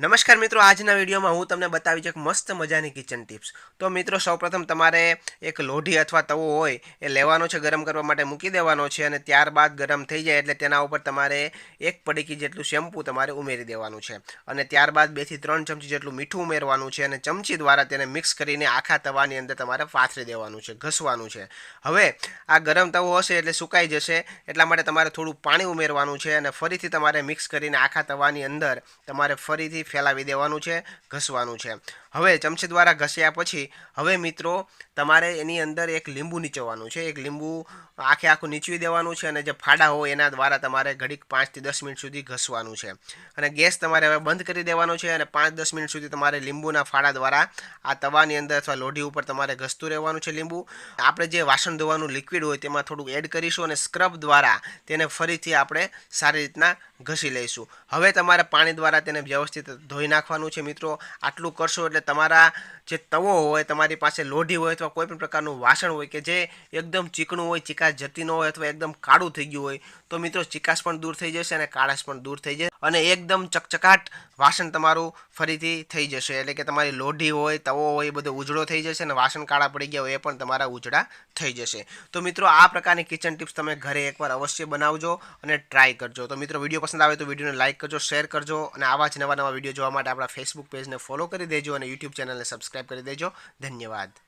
નમસ્કાર મિત્રો, આજના વિડીયોમાં હું તમને બતાવી છે એક મસ્ત મજાની કિચન ટિપ્સ તો મિત્રો, સૌપ્રથમ તમારે એક લોઢી અથવા તવો હોય એ લેવાનો છે, ગરમ કરવા માટે મૂકી દેવાનો છે અને ત્યારબાદ ગરમ થઈ જાય એટલે તેના ઉપર તમારે એક પડીકી જેટલું શેમ્પૂ તમારે ઉમેરી દેવાનું છે. અને ત્યારબાદ બેથી ત્રણ ચમચી જેટલું મીઠું ઉમેરવાનું છે અને ચમચી દ્વારા તેને મિક્સ કરીને આખા તવાની અંદર તમારે પાથરી દેવાનું છે, ઘસવાનું છે. હવે આ ગરમ તવો હશે એટલે સુકાઈ જશે, એટલા માટે તમારે થોડું પાણી ઉમેરવાનું છે અને ફરીથી તમારે મિક્સ કરીને આખા તવાની અંદર તમારે ફરીથી ફેલાવી દેવાનું છે, ઘસવાનું છે. હવે ચમચી દ્વારા ઘસ્યા પછી, હવે મિત્રો, તમારે એની અંદર એક લીંબુ નીચોવાનું છે. એક લીંબુ આખે આખું નીચવી દેવાનું છે અને જે ફાડા હોય એના દ્વારા તમારે ઘડીક પાંચથી દસ મિનિટ સુધી ઘસવાનું છે. અને ગેસ તમારે હવે બંધ કરી દેવાનો છે અને પાંચ દસ મિનિટ સુધી તમારે લીંબુના ફાડા દ્વારા આ તવાની અંદર અથવા લોઢી ઉપર તમારે ઘસતું રહેવાનું છે લીંબુ. આપણે જે વાસણ ધોવાનું લિક્વિડ હોય તેમાં થોડું એડ કરીશું અને સ્ક્રબ દ્વારા તેને ફરીથી આપણે સારી રીતના ઘસી લઈશું. હવે તમારે પાણી દ્વારા તેને વ્યવસ્થિત ધોઈ નાખવાનું છે મિત્રો. આટલું કરશો એટલે તમારા જે તવો હોય, તમારી પાસે લોઢી હોય અથવા કોઈ પણ પ્રકારનું વાસણ હોય કે જે એકદમ ચીકણું હોય, ચીકાશ જતી ન હોય અથવા એકદમ કાળું થઈ ગયું હોય, તો મિત્રો ચીકાશ પણ દૂર થઈ જશે અને કાળાશ પણ દૂર થઈ જશે. અને એકદમ ચકચકાટ વાસણ તમારું ફરીથી થઈ જશે. એટલે કે તમારી લોઢી હોય, તવો હોય, એ બધો ઉજળો થઈ જશે અને વાસણ કાળા પડી ગયા હોય એ પણ તમારા ઉજળા થઈ જશે. તો મિત્રો, આ પ્રકારની કિચન ટિપ્સ તમે ઘરે એકવાર અવશ્ય બનાવજો અને ટ્રાય કરજો. તો મિત્રો વીડિયો પસંદ આવે તો વિડીયોને લાઇક કરજો શેર કરજો અને આવા જ નવા નવા વીડિયો જોવા માટે આપણા ફેસબુક પેજને ફોલો કરી દેજો અને યુટ્યુબ ચેનલને સબસ્ક્રાઈબ કરી દેજો. ધન્યવાદ.